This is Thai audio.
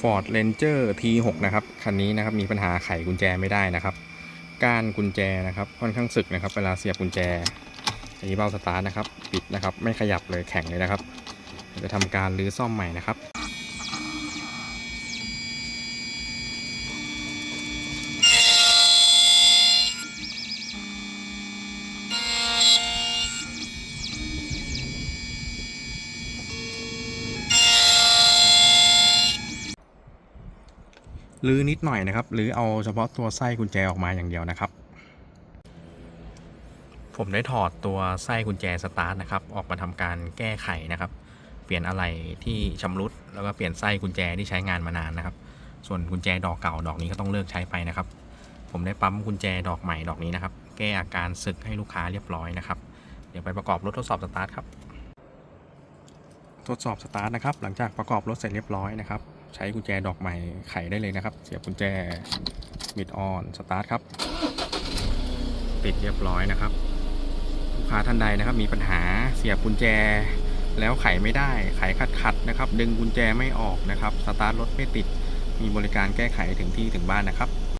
Ford Ranger T6 นะครับ คันนี้นะครับมีปัญหาไขกุญแจไม่ได้นะครับ ก้านกุญแจนะครับค่อนข้างสึกนะครับเวลาเสียบกุญแจอันนี้เบ้าสตาร์ทนะครับ ปิดนะครับ ไม่ขยับเลยแข็งเลยนะครับ จะทำการรื้อซ่อมใหม่นะครับ รื้อนิดหน่อยนะครับหรือเอาเฉพาะตัวไส้กุญแจออกมาอย่างเดียวนะครับ ผมได้ถอดตัวไส้กุญแจสตาร์ทนะครับออกมาทำการแก้ไขนะครับ เปลี่ยนอะไหล่ที่ชำรุด แล้วก็เปลี่ยนไส้กุญแจที่ใช้งานมานานนะครับ ส่วนกุญแจดอกเก่าดอกนี้ก็ต้องเลิกใช้ไปนะครับ ผมได้ปั๊มกุญแจดอกใหม่ดอกนี้นะครับ แก้อาการสึกให้ลูกค้าเรียบร้อยนะครับเดี๋ยวไปประกอบรถทดสอบสตาร์ทครับ ทดสอบสตาร์ทนะครับ หลังจากประกอบรถเสร็จเรียบร้อยนะครับ ใช้กุญแจดอกใหม่ไขได้เลยนะครับ เสียบกุญแจบิดออนสตาร์ทครับ ปิดเรียบร้อยนะครับลูกค้าท่านใดนะครับ มีปัญหาเสียบกุญแจแล้วไขไม่ได้ไขขัดขัดนะครับ ดึงกุญแจไม่ออกนะครับ สตาร์ทรถไม่ติด มีบริการแก้ไขถึงที่ถึงบ้านนะครับ